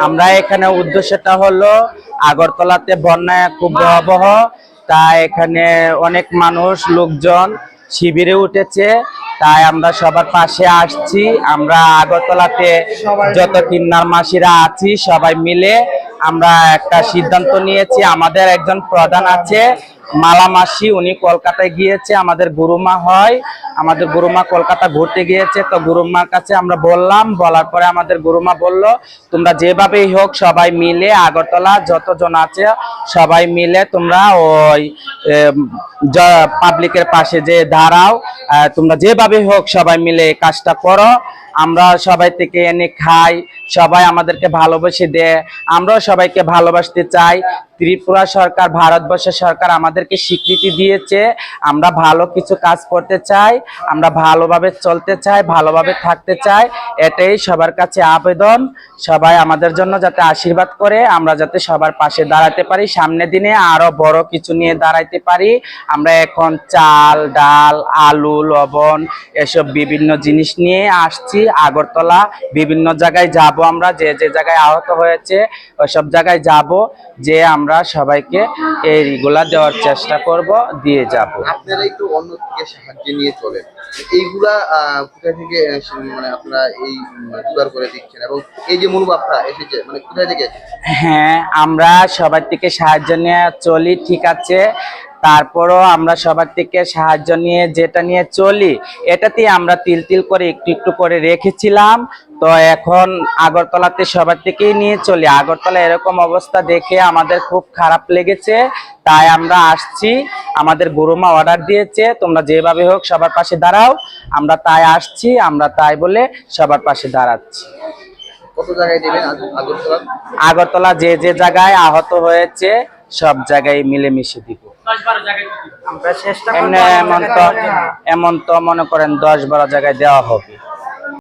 আমরা এখানে উদ্দেশ্যটা হলো আগরতলাতে বন্যায় খুব ভয়াবহ তা এখানে অনেক মানুষ লোকজন শিবিরে উঠেছে তাই আমরা সবার পাশে আসছি। আমরা আগরতলাতে যত কিন্নার মাসিরা আছি সবাই মিলে আমরা একটা সিদ্ধান্ত নিয়েছি, আমাদের একজন প্রধান আছে, মালা মাসি, উনি কলকাতায় গিয়েছে, আমাদের গুরুমা হয়, আমাদের গুরুমা কলকাতা ঘুরতে গিয়েছে, তো গুরুমার কাছে আমরা বললাম, বলার পরে আমাদের গুরুমা বলল, তোমরা যেভাবেই হোক সবাই মিলে আগরতলা, যতজন আছে সবাই মিলে তোমরা ওই পাবলিকের পাশে যে দাঁড়াও তোমরা যেভাবে হোক সবাই মিলে কাজটা করো, আমরা সবাই থেকে এনে খাই, সবাই আমাদেরকে ভালোবেসে দেয়, আমরাও সবাইকে ভালোবাসতে চাই। ত্রিপুরা সরকার ভারতবর্ষের সরকার আমাদেরকে স্বীকৃতি দিয়েছে। আমরা ভালো কিছু কাজ করতে চাই, আমরা ভালোভাবে চলতে চাই, ভালোভাবে থাকতে চাই। এটাই সবার কাছে আবেদন। সবাই আমাদের জন্য যাতে আশীর্বাদ করে, আমরা যাতে সবার পাশে দাঁড়াতে পারি সামনের দিনে আরও বড় কিছু নিয়ে দাঁড়াইতে পারি। আমরা এখন চাল, ডাল, আলু, লবণ এসব বিভিন্ন জিনিস নিয়ে আসছি। আগরতলা বিভিন্ন জায়গায় যাব আমরা, যে যে জায়গায় আহত হয়েছে, ওইসব জায়গায় যাব। যে আমরা সবাইকে এইগুলা দেওয়ার চেষ্টা করব দিয়ে যাব। আপনারা একটু অন্য থেকে সাহায্য নিয়ে চলেন। এইগুলা কোথা থেকে মানে আপনারা এই জোগাড় করে দিচ্ছেন? এবং এই যে মনোভাবটা এসেছে মানে কোথা থেকে? হ্যাঁ আমরা সবার থেকে সাহায্য নিয়ে চলি ঠিক আছে। তারপরও আমরা সবার থেকে সাহায্য নিয়ে যেটা নিয়ে চলি এটাতেই আমরা তিল তিল করে একটু একটু করে রেখেছিলাম। তো এখন আগরতলাতে সবার থেকেই নিয়ে চলি। আগরতলা এরকম অবস্থা দেখে আমাদের খুব খারাপ লেগেছে তাই আমরা আসছি। আমাদের গুরুমা অর্ডার দিয়েছে তোমরা যেভাবে হোক সবার পাশে দাঁড়াও। আমরা তাই আসছি আমরা তাই বলে সবার পাশে দাঁড়াচ্ছি। আগরতলা যে যে জায়গায় আহত হয়েছে সব জায়গায় মিলেমিশে দিব। আমরা চেষ্টা এমনি এমন তো এমন তো মনে করেন দশ বারো জায়গায় দেওয়া হবে।